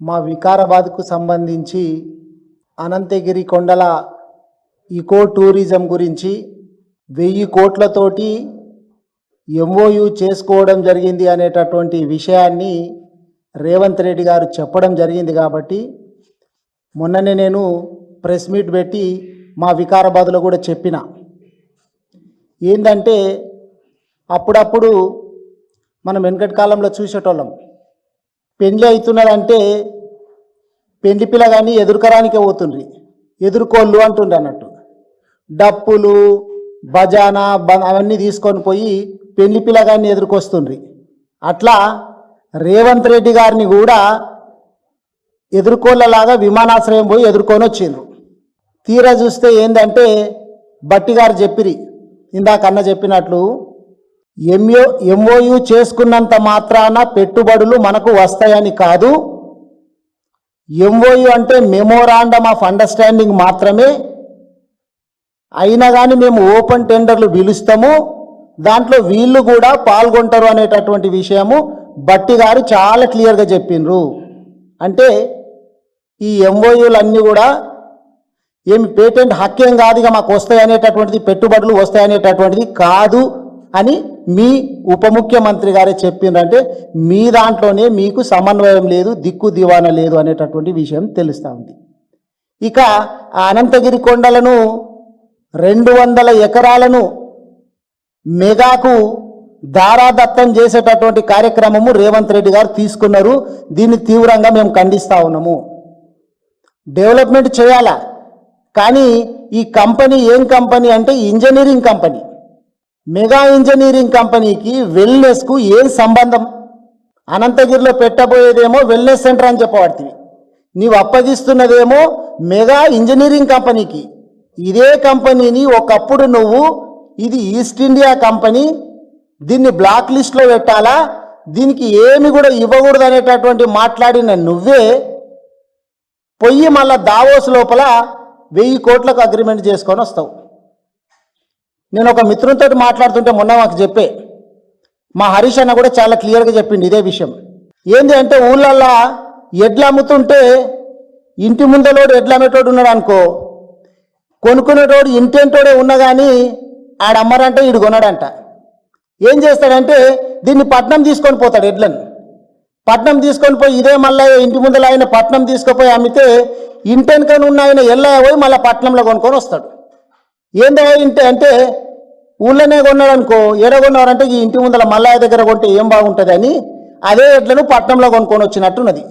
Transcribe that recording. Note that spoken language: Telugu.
మా వికారాబాద్కు సంబంధించి అనంతగిరి కొండల ఈకో టూరిజం గురించి వెయ్యి కోట్లతోటి ఎంఓయు చేసుకోవడం జరిగింది అనేటటువంటి విషయాన్ని రేవంత్ రెడ్డి గారు చెప్పడం జరిగింది కాబట్టి మొన్ననే నేను ప్రెస్ మీట్ పెట్టి మా వికారాబాద్లో కూడా చెప్పిన. ఏంటంటే అప్పుడప్పుడు మనం వెనకటి కాలంలో చూసేటోళ్ళం. పెండ్లి అవుతున్నదంటే పెండ్లి పిల్లగాని ఎదుర్కరానికే పోతుండ్రి. ఎదుర్కోళ్ళు అంటుండ్రు అన్నట్టు. డప్పులు బజానా బ అవన్నీ తీసుకొని పోయి పెళ్ళి పిల్లగాన్ని ఎదుర్కొస్తుండ్రి. అట్లా రేవంత్ రెడ్డి గారిని కూడా ఎదుర్కోళ్ళలాగా విమానాశ్రయం పోయి ఎదుర్కొని వచ్చిండ్రు తీరా చూస్తే ఏంటంటే బట్టి గారు చెప్పిరి ఇందాక అన్న చెప్పినట్లు ఎంఓ ఎంఓయు చేసుకున్నంత మాత్రాన పెట్టుబడులు మనకు వస్తాయని కాదు. ఎంఓయు అంటే మెమోరాండమ్ ఆఫ్ అండర్స్టాండింగ్ మాత్రమే. అయినా కానీ మేము ఓపెన్ టెండర్లు పిలుస్తాము. దాంట్లో వీళ్ళు కూడా పాల్గొంటారు అనేటటువంటి విషయము బట్టి గారు చాలా క్లియర్గా చెప్పిండ్రు అంటే ఈ ఎంఓయూలు అన్నీ కూడా ఏమి పేటెంట్ హక్కేం కాదు ఇక మాకు వస్తాయి అనేటటువంటిది పెట్టుబడులు వస్తాయి అనేటటువంటిది కాదు అని మీ ఉప ముఖ్యమంత్రి గారే చెప్పిండ్రంటే మీ దాంట్లోనే మీకు సమన్వయం లేదు దిక్కు దివాన లేదు అనేటటువంటి విషయం తెలుస్తూ ఉంది. ఇక అనంతగిరి కొండలను రెండు వందల ఎకరాలను మెగాకు దారాదత్తం చేసేటటువంటి కార్యక్రమము రేవంత్ రెడ్డి గారు తీసుకున్నారు. దీన్ని తీవ్రంగా మేము ఖండిస్తా ఉన్నాము. డెవలప్మెంట్ చేయాలా? కానీ ఈ కంపెనీ ఏం కంపెనీ అంటే ఇంజనీరింగ్ కంపెనీ. మెగా ఇంజనీరింగ్ కంపెనీకి వెల్నెస్కు ఏం సంబంధం? అనంతగిరిలో పెట్టబోయేదేమో వెల్నెస్ సెంటర్ అని చెప్పబడుతుంది. నీవు అప్పగిస్తున్నదేమో మెగా ఇంజనీరింగ్ కంపెనీకి. ఇదే కంపెనీని ఒకప్పుడు నువ్వు ఇది ఈస్ట్ ఇండియా కంపెనీ దీన్ని బ్లాక్ లిస్ట్లో పెట్టాలా? దీనికి ఏమి కూడా ఇవ్వకూడదు అనేటటువంటి మాట్లాడిన నువ్వే పొయ్యి మళ్ళా దావోస్ లోపల వెయ్యి కోట్లకు అగ్రిమెంట్ చేసుకొని వస్తావు. నేను ఒక మిత్రునితో మాట్లాడుతుంటే మొన్న మాకు చెప్పే. మా హరీష్ అన్న కూడా చాలా క్లియర్గా చెప్పింది ఇదే విషయం. ఏంది అంటే ఊళ్ళల్లో ఎడ్లు అమ్ముతుంటే ఇంటి ముందలోడు ఎడ్లు అమ్మేటోడు ఉన్నాడు అనుకో కొనుక్కునేటోడు ఇంటింటోడే ఉన్నా కానీ ఆడమ్మరంటే ఈడు కొనడంట. ఏం చేస్తాడంటే దీన్ని పట్నం తీసుకొని పోతాడు ఎడ్లను. పట్నం తీసుకొని పోయి ఇదే మళ్ళీ ఇంటి ముందర ఆయన పట్నం తీసుకుపోయి అమ్మితే ఇంటెనకని ఉన్న ఆయన ఎల్లయ్య పోయి మళ్ళీ పట్నంలో కొనుక్కొని వస్తాడు. ఏందో ఇంటే అంటే ఊళ్ళోనే కొన్నాడు అనుకో ఎడ కొన్నారంటే ఈ ఇంటి ముందర మల్లయ్య దగ్గర కొంటే ఏం బాగుంటుంది అని అదే ఎడ్లను పట్నంలో కొనుక్కొని వచ్చినట్టున్నది.